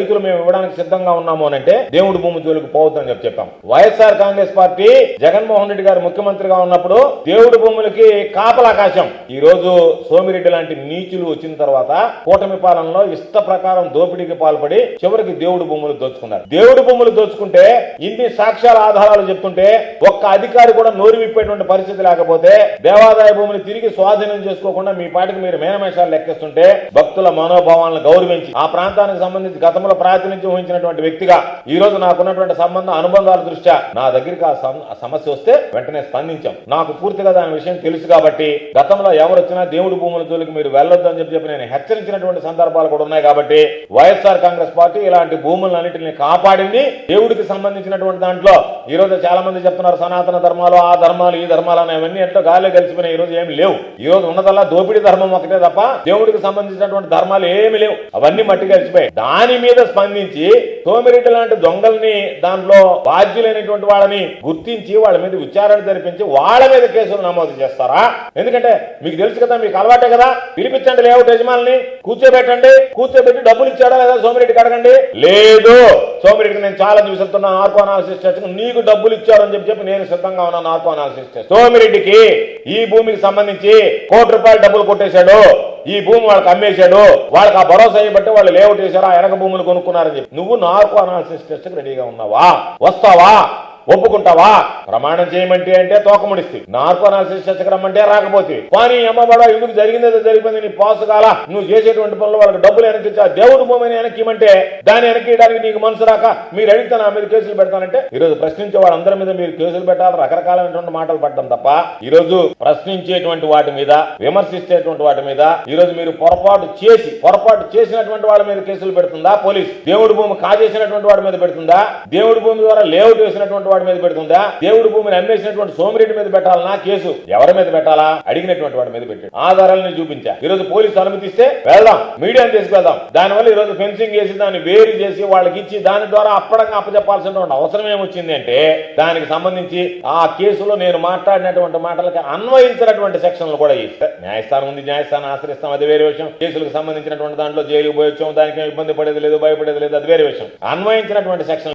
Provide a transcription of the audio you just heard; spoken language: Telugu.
రైతులు మేము ఇవ్వడానికి సిద్ధంగా ఉన్నాము అని అంటే దేవుడు భూమి జోలికి పోవద్దని చెప్పి చెప్పాం. YSR Congress party Jaganmohan Reddy garu ముఖ్యమంత్రిగా ఉన్నప్పుడు దేవుడి భూములకి కాపలాకాశం ఈ రోజు సోమిరెడ్డి లాంటి నీచులు వచ్చిన తర్వాత కూటమి పాలనలో ఇష్ట ప్రకారం దోపిడీకి పాల్పడి చివరికి దేవుడి భూములు దోచుకున్నారు. దేవుడి భూములు దోచుకుంటే ఇన్ని సాక్ష్యాల ఆధారాలు చెప్తుంటే ఒక్క అధికారి కూడా నోరు విప్పేటువంటి పరిస్థితి లేకపోతే దేవాదాయ భూమిని తిరిగి స్వాధీనం చేసుకోకుండా మీ పాటికి మీరు మేనమేషాలు లెక్కిస్తుంటే భక్తుల మనోభావాలను గౌరవించి ఆ ప్రాంతానికి సంబంధించి గతంలో ప్రాతినిధ్యం వహించినటువంటి వ్యక్తిగా ఈ రోజు నాకున్నటువంటి సంబంధ అనుబంధాల దృష్ట్యా నా దగ్గరికి ఆ సమస్య వస్తే వెంటనే స్పందించాం. నాకు పూర్తిగా దాని విషయం తెలుసు కాబట్టి గతంలో ఎవరు వచ్చినా దేవుడి భూముల జోలికి మీరు వెళ్ళొద్దు అని చెప్పి చెప్పి నేను హెచ్చరించినటువంటి సందర్భాలు కూడా ఉన్నాయి కాబట్టి వైఎస్ఆర్ కాంగ్రెస్ పార్టీ ఇలాంటి భూములన్నింటినీ కాపాడింది. దేవుడికి సంబంధించినటువంటి దాంట్లో ఈ రోజు చాలా మంది చెప్తున్నారు సనాతన ధర్మాలు ఆ ధర్మాలు ఈ ధర్మాలు అనేవన్నీ ఎట్లా గాలిలో కలిసిపోయినాయి ఈ రోజు ఏమి లేవు. ఈ రోజు ఉన్నదల్లా దోపిడీ ధర్మం ఒకటే తప్ప దేవుడికి సంబంధించినటువంటి ధర్మాలు ఏమి లేవు. అవన్నీ మట్టి కలిసిపోయాయి దాని మీద స్పందించి సోమిరెడ్డి లాంటి దొంగల్ని దాంట్లో బాధ్యులైనటువంటి వాళ్ళని గుర్తించి వాళ్ళ మీద విచారణ జరిపించి వాళ్ళ మీద కేసులు నమోదు చేస్తారా? ఎందుకంటే మీకు తెలుసు కదా మీకు అలవాటే కదా. పిలిపించండి లేఅవుట్ యజమాని కూర్చోబెట్టండి కూర్చోబెట్టి డబ్బులు ఇచ్చాడా లేదా సోమిరెడ్డికి అడగండి? లేదు. సోమిరెడ్డికి నేను చాలా చూసేస్తున్నా ఆర్కో అనాలిసిస్ నీకు నీకు డబ్బులు ఇచ్చారని చెప్పి చెప్పి నేను సిద్ధంగా ఉన్నా ఆర్కో అనాలిసిస్ చేస్తాను సోమిరెడ్డికి ఈ భూమికి సంబంధించి కోటి రూపాయలు డబ్బులు కొట్టేశాడు ఈ భూమి వాళ్ళకి అమ్మేశాడు వాళ్ళకి ఆ భరోసా బట్టి వాళ్ళు లేఅవుట్ చేశారు ఆ వెనక భూములు కొనుక్కున్నారని చెప్పి. నువ్వు నార్కో అనాలిసిస్ టెస్ట్ రెడీగా ఉన్నావా? వస్తావా? ఒప్పుకుంటావా? ప్రమాణం చేయమంటే అంటే తోకముడిస్తే. నార్కో అనాలిసిస్ రాకపోతే. కానీ అమ్మబడ ఎందుకు జరిగిందేదో జరిగిపోయింది నీ పాసు కాల? నువ్వు చేసేటువంటి పనులు వాళ్ళకి డబ్బులు వెనక్కి ఆ దేవుడి భూమిని వెనక్కి దాన్ని వెనక్కి నీకు మనసు రాక మీరు అడిగితే నా మీద కేసులు పెడతానంటే ఈ రోజు ప్రశ్నించే వాళ్ళందరి మీద మీరు కేసులు పెట్టాలి రకరకాలైనటువంటి మాటలు పడడం తప్ప ఈ రోజు ప్రశ్నించేటువంటి వాటి మీద విమర్శించేటువంటి వాటి మీద ఈ రోజు మీరు పొరపాటు చేసి పొరపాటు చేసినటువంటి వాళ్ళ మీద కేసులు పెడుతుందా పోలీస్? దేవుడి భూమి కాజేసినటువంటి వాడి మీద పెడుతుందా? దేవుడి భూమి ద్వారా లేఅవుట్ వేసినటువంటి వాడి మీద పెడుతుందా? దేవుడు భూమిని అమ్మేసినటువంటి సోమిరెడ్డి మీద పెట్టాలనా కేసు. ఎవరి మీద పెట్టాలా? అడిగినటువంటి వాడి మీద పెట్టాడు. ఆధారాలను చూపించా. ఈ రోజు పోలీసు అనుమతిస్తే వెళ్దాం. మీడియాను తీసుకెళ్దాం. దానివల్ల ఈ రోజు ఫెన్సింగ్ చేసి దాన్ని వేరు చేసి వాళ్ళకి ఇచ్చి దాని ద్వారా అప్పడంగా అప్పచెప్పాల్సినటువంటి అవసరం ఏమొచ్చింది అంటే దానికి సంబంధించి ఆ కేసులో నేను మాట్లాడినటువంటి మాటలకి అన్వయించినటువంటి సెక్షన్లు కూడా ఇస్తే న్యాయస్థానం ఉంది న్యాయస్థానం ఆశ్రయిస్తాం. అది వేరే విషయం. కేసులకు సంబంధించినటువంటి దాంట్లో జైలుకు పోయొచ్చాం దానికి ఇబ్బంది పడేది లేదు భయపడేది లేదు. అది వేరే విషయం. అన్వయించినటువంటి సెక్షన్